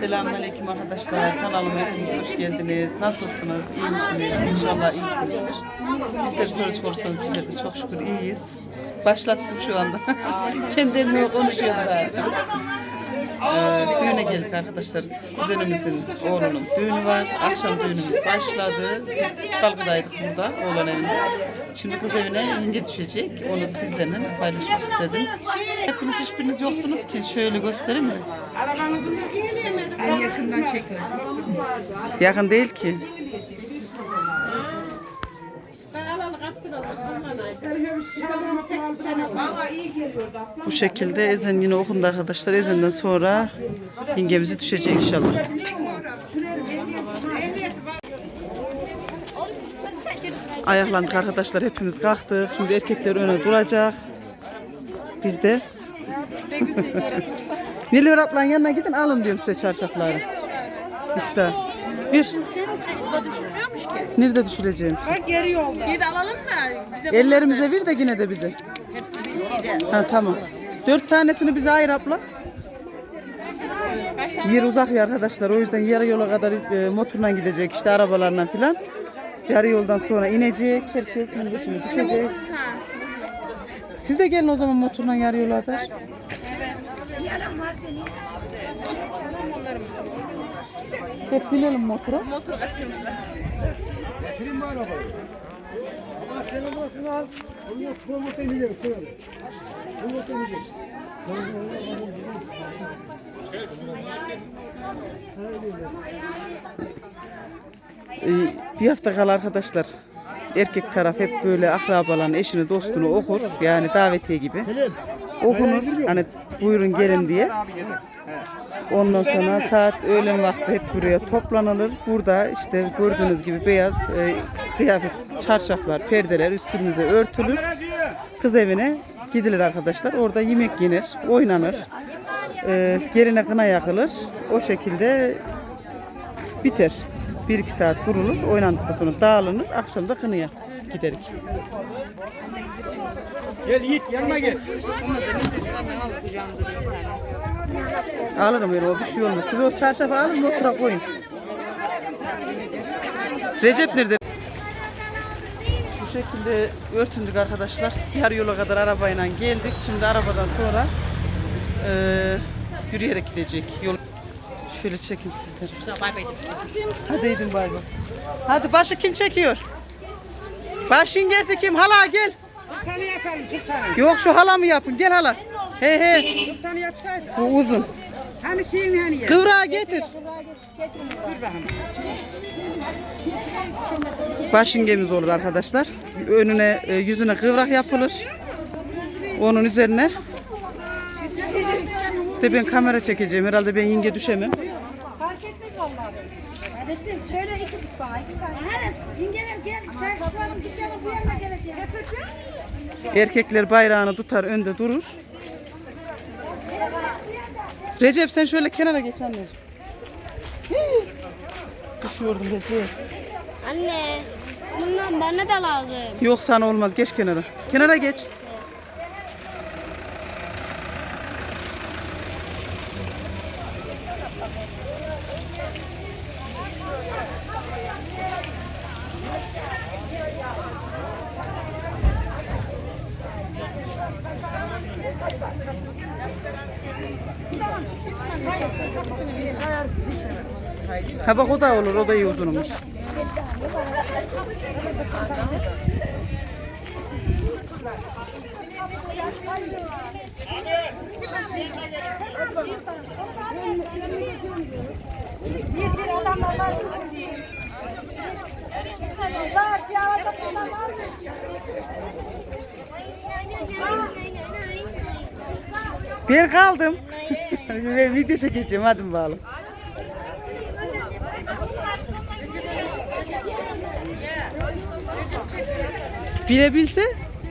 Selamünaleyküm arkadaşlar. Kanalıma hepiniz hoş geldiniz. Nasılsınız? İyi misiniz? İnşallah iyisinizdir. Bizleri soru sorsanız bizler de çok şükür iyiyiz. Başlattım şu anda. Kendi elime konuşuyorum Ee, düğüne geldik arkadaşlar. Kuzenimizin oğlunun düğünü var. Akşam düğünümüz başladı. Çalgıdaydık burada oğlan evinde. Şimdi kız evine yenge düşecek. Onu sizlerle paylaşmak istedim. Hepiniz hiçbiriniz yoksunuz ki. Şöyle göstereyim mi? En yakından çekme. Yakın değil ki. Bu şekilde ezan yine okundu arkadaşlar. Ezandan sonra yengemizi düşecek inşallah. Ayaklandık arkadaşlar. Hepimiz kalktık. Şimdi erkekler öne duracak. Biz de Nilüfer ablanın yanına gidin alın diyorum size çarşafları. İşte. Bir. Burada düşünmüyormuş ki. Nerede düşüreceğim? Bak geri yolda. Bir de alalım da bize Ellerimize bir de yine de bize. hepsi bir şeyde. Ha tamam. Dört tanesini bize ayır abla. Yer uzak ya arkadaşlar. O yüzden yarı yola kadar e, motorla gidecek işte arabalarla filan. Yarı yoldan sonra inecek. Herkes minibüsüne düşecek. Siz de gelin o zaman motorla yarı yola kadar. Hep binelim motora. Ama senin bakını al. Onu promota ineceğim. Promota ineceğim. Ee, bir hafta kala arkadaşlar erkek taraf hep böyle akrabaların eşini dostunu okur yani davetiye gibi okunur hani buyurun gelin diye. Ondan sonra saat öğlen vakti hep buraya toplanılır. Burada işte gördüğünüz gibi beyaz e, kıyafet çarşaflar perdeler üstümüze örtülür. Kız evine gidilir arkadaşlar. Orada yemek yenir oynanır. E, geline kına yakılır. O şekilde biter. 1-2 saat durulur, oynandıktan sonra dağılınır, akşam da kınıya giderik. Gel Yiğit yanıma gel. Alırım öyle o bir şey olmaz. Siz o çarşafı alın, motora koyun. Recep nerede? Bu şekilde örtündük arkadaşlar. Yarı yola kadar arabayla geldik. Şimdi arabadan sonra eee yürüyerek gidecek. Yol Şöyle çekeyim sizleri. Hadi edin bay bay. Hadi başı kim çekiyor? Baş yengesi kim? Hala gel. Sultanı yapalım sultanı. Yok şu hala mı yapın? Gel hala. He he. Sultanı yapsaydı. Bu uzun. Hani şeyin hani ya. Kıvrağı getir. Dur bakalım. Baş yengemiz olur arkadaşlar. Önüne e, yüzüne kıvrak yapılır. Onun üzerine de ben kamera çekeceğim. Herhalde ben yenge düşemem. Vallahi. Evet, şöyle iki tut bana, iki tane. Her yengeler gel, sen şuranın dışarı bu yana gelecek. Kasacağım. Erkekler bayrağını tutar önde durur. Recep sen şöyle kenara geç anneciğim. Düşüyordum Recep. Anne, bundan bana da lazım. Yok sana olmaz geç kenara. Kenara geç. Ha bak o da olur, o da iyi uzunmuş. Bir kaldım. video çekeceğim hadi bakalım. Bilebilse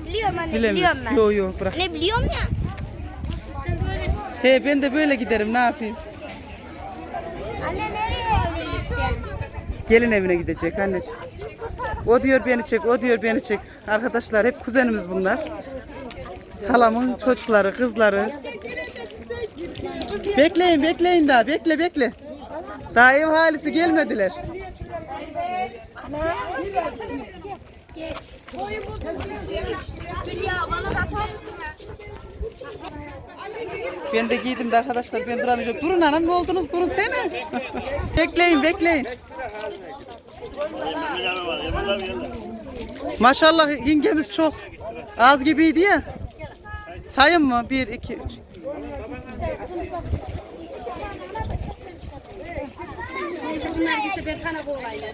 Biliyorum anne, bilemez. biliyorum ben. Yo yo bırak. Ne biliyorum ya. He ben de böyle giderim ne yapayım. Anne nereye öyle gideceksin? Gelin evine gidecek anneciğim. O diyor beni çek, o diyor beni çek. Arkadaşlar hep kuzenimiz bunlar. Halamın çocukları, kızları. Bekleyin bekleyin daha bekle bekle. Daha ev halisi gelmediler. Ben de giydim de arkadaşlar ben duramayacağım. Durun hanım ne oldunuz durun sene. bekleyin bekleyin. Maşallah yengemiz çok az gibiydi ya. Sayın mı? Bir, iki, üç. Bunlar gitse ben kana kovalayla.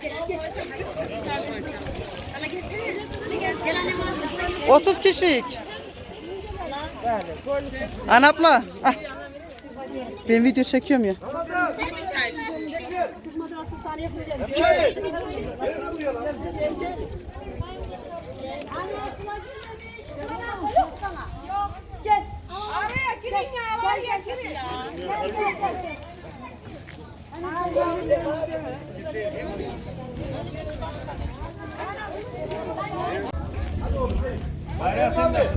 Bana gelsene. Hadi gel. Gel annem ağzına. 30 kişilik. Anapla. Ah. Ben video çekiyorum ya. Gel. Araya girin ya, var ya girin. Gel gel gel. Bayrağı sen de.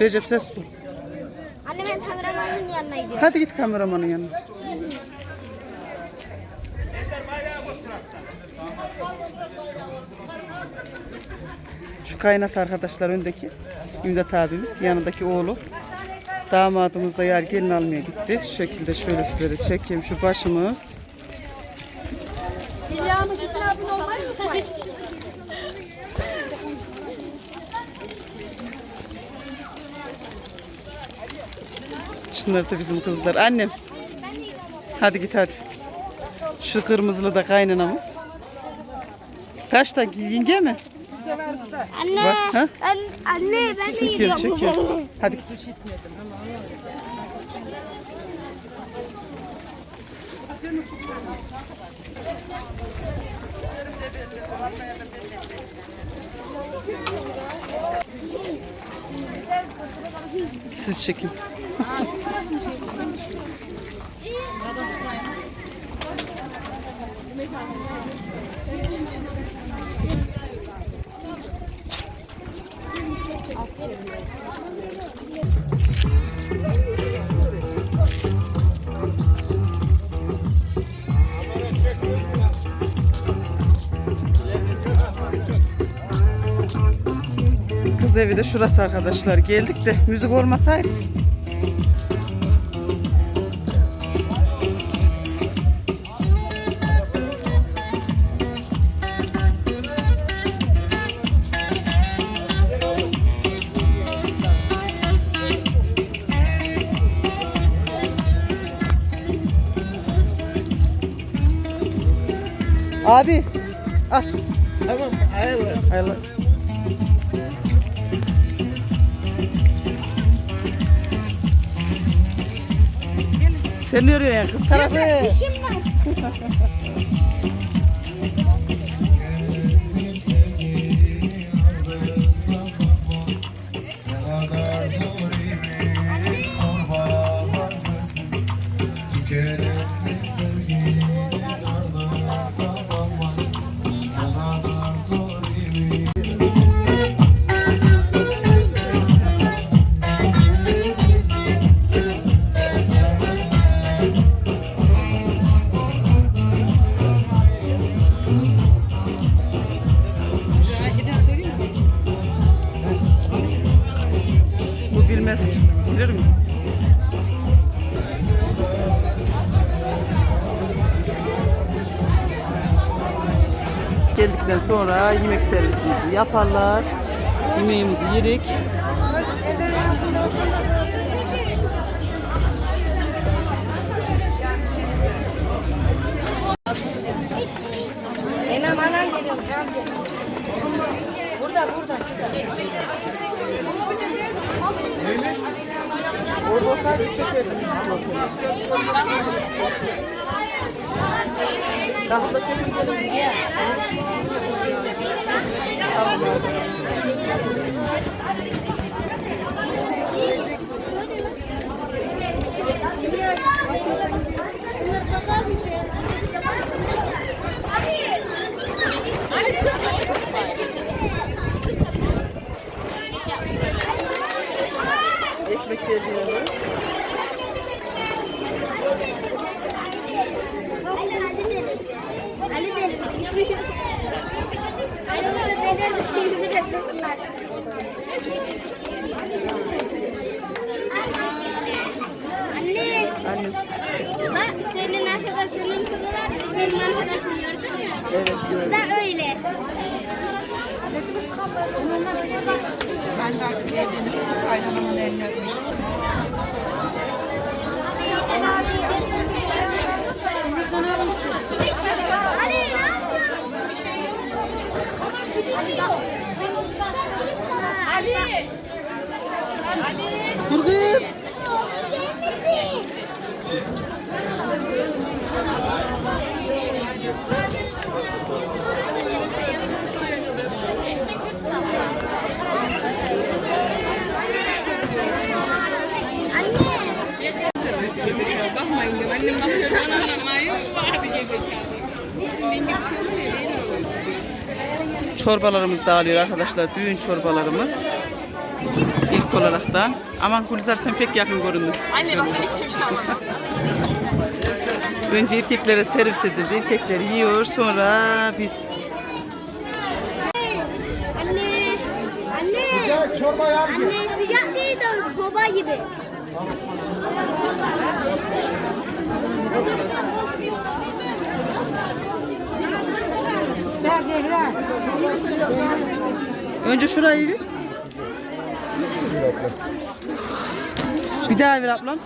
Recep ses su. Anne ben kameramanın yanına gidiyorum. Hadi git kameramanın yanına. Şu kaynat arkadaşlar öndeki. İmdat abimiz yanındaki oğlu. Damadımız da yer gelin almaya gitti. Şu şekilde şöyle sizlere çekeyim. Şu başımız. Şunlar da bizim kızlar. Annem. Hadi git hadi. Şu kırmızılı da kaynanamız. Kaçta yenge mi? Anne. Bak, ha? Ben, anne ben de Çekiyorum gidiyorum. çekiyorum. Hadi git. Siz çekin. Kız evi de şurası arkadaşlar. Geldik de müzik olmasaydı. Abi. Al. Tamam, ayrılın. Hayırlı. Sen ne arıyorsun ya kız tarafı? İşim var. sonra yemek servisimizi yaparlar. Yemeğimizi yerik. Orada olsaydı çekerdim. Daha da çekelim. Tamam abi. Ekmek geliyor. Ali derim. Ali orada derim. Şimdi bir de tuttular. Anne, Anne. bak senin arkadaşının kızı var. Benim arkadaşım gördün mü? Evet gördüm. Da öyle. Ben de artık evlenip kaynanamın elini öpmek istiyorum. Ali ne Ali. Dur kız. Anne. Bakmayın diyor. Annem bakıyor. Bana anlamayın. Vardı gibi. Ben gibi şey değil mi? Çorbalarımız dağılıyor arkadaşlar. Düğün çorbalarımız. İlk olarak da. Aman Gülizar sen pek yakın göründün. Anne bak ben hiçbir şey almadım. Önce erkeklere servis edildi. Erkekler yiyor. Sonra biz Anne. Çorba yap. Anne sıcak değil de soba gibi. Önce şurayı bir. Bir daha ver ablam.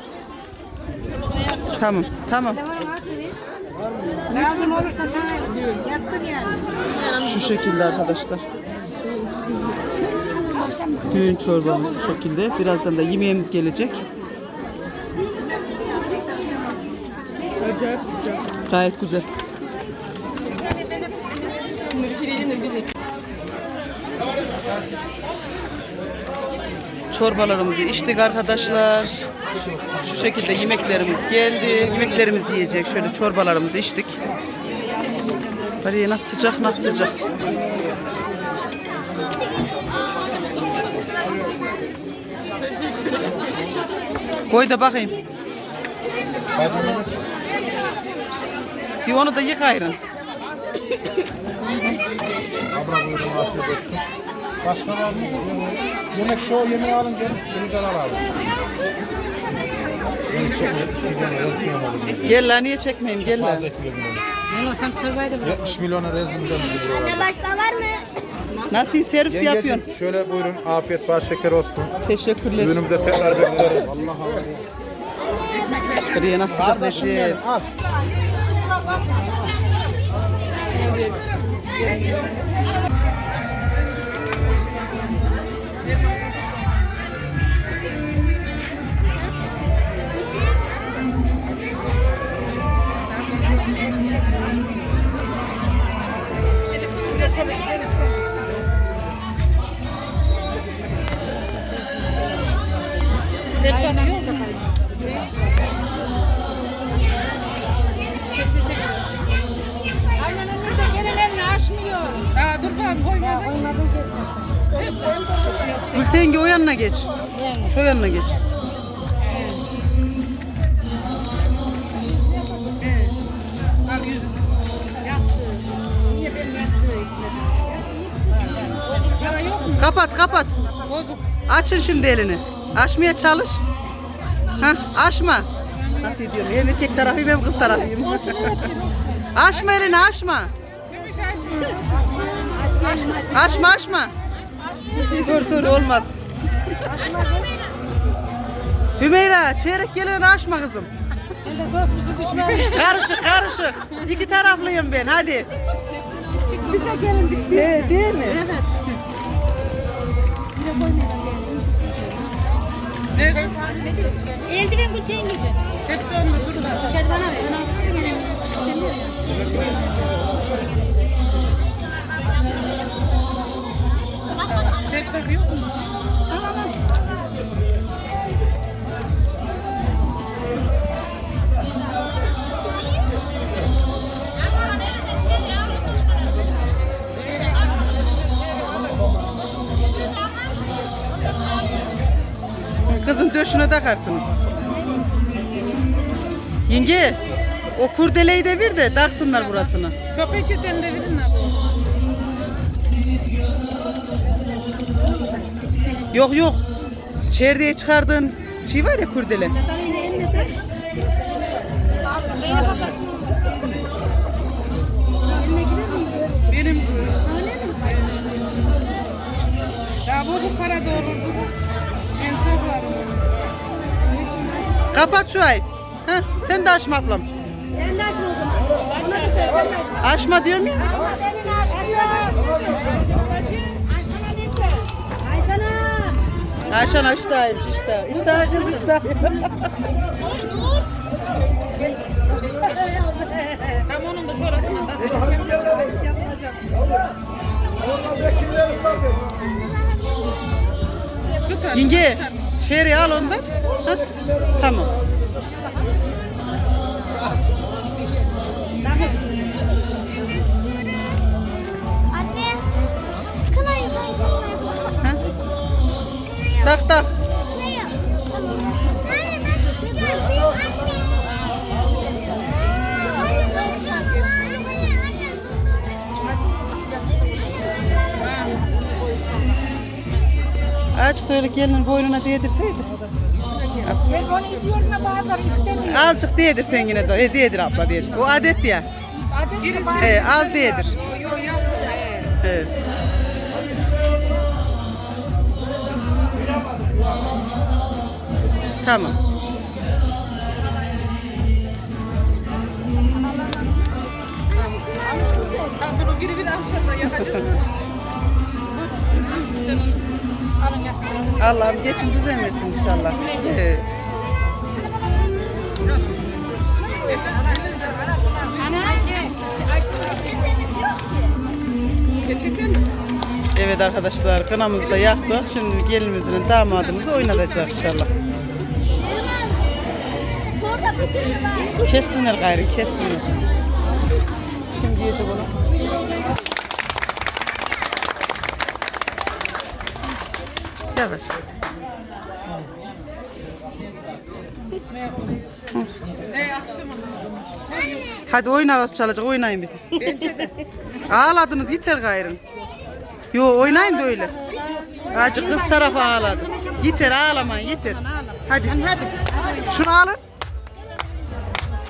Tamam, tamam. Şu şekilde arkadaşlar. Düğün çorbamız bu şekilde. Birazdan da yemeğimiz gelecek. Gayet güzel. Çorbalarımızı içtik arkadaşlar. Şu şekilde yemeklerimiz geldi. Yemeklerimizi yiyecek. Şöyle çorbalarımızı içtik. Bari nasıl sıcak nasıl sıcak. Koy da bakayım. Bir onu da yık ayrın. Abla buyurun afiyet olsun. Başka var mı? Yemek şu yemeği alın gelin. Beni al abi. Ben çekmedim. Şimdi yazmayamadım. Gel lan niye çekmeyeyim gel lan. Fazla ekledim onu. 70 milyona rezilden bizi buralar. Anne başka var mı? Nasıl servis yapıyorsun? Yengeciğim şöyle buyurun afiyet bal şeker olsun. Teşekkürler. Düğünümüze tekrar bekleriz. Allah Allah. Buraya nasıl sıcak Kardeşim benim al. Aynen Gültengi o yanına geç. Şu yanına geç. Kapat kapat. Açın şimdi elini. Açmaya çalış. Hah açma. Nasıl diyorum? Hem erkek tarafıyım hem kız tarafıyım. açma elini açma. Açma. Açma açma. dur dur olmaz. Hümeyra çeyrek geleni açma kızım. Karışık karışık. İki taraflıyım ben hadi. Bize gelindik. He, değil mi? Evet. Eldiven bıçağın gibi. Hepsi onda durdular. Dışarı bana sana Tekrar yok mu? Kızın döşüne takarsınız. Yenge, o kurdeleyi de bir de taksınlar burasını. Köpeçeten de verin abi. Yok yok. Çerdeğe çıkardığın şey var ya kurdele. Benim Ya bu bu para doğururdu da. Saklarım. Kapat şu ay. Heh, sen de açma ablam. Sen de açma o zaman. Ona da söyle sen de açma. Açma diyorum ya. Açma senin açma. Açma Ayşana. Ayşan açtaymış işte. İşte kız işte. Tam onun da şurasına da. Yenge, şehri al ondan. Heh, Tamam. Ben Azıcık da öyle gelinin boynuna değdirseydi. Ben onu istiyorum da bazen istemiyorum. Azıcık değdir sen yine de. E, değdir abla değdir. O adet ya. Adet de He, az değdir. Yo yo he. Evet. Tamam. Bir. Allah'ım geçim düzen versin inşallah. Evet. Evet arkadaşlar kınamızı da yaktık. Şimdi gelinimizin damadımızı oynatacak inşallah. Kessinler gayrı kessinler. Kim diyecek onu? Yavaş. Hadi oyun havası çalacak oynayın bir. De. Ağladınız yeter gayrı. Yo oynayın da öyle. Acı kız tarafı ağladı. Yeter ağlamayın yeter. Hadi. Şunu alın.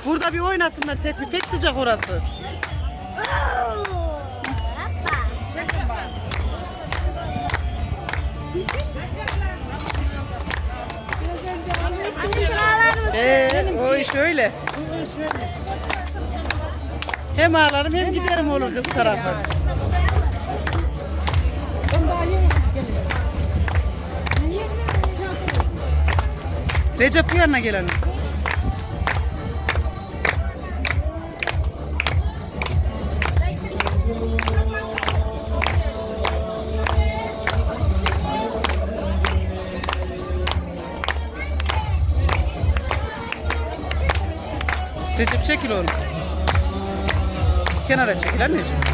Burada bir oynasınlar tek bir pek sıcak orası. Ee, o iş öyle. Hem ağlarım hem giderim olur kız tarafı. Recep bu yana gelen. Recep çekil oğlum. Kenara çekil anneciğim.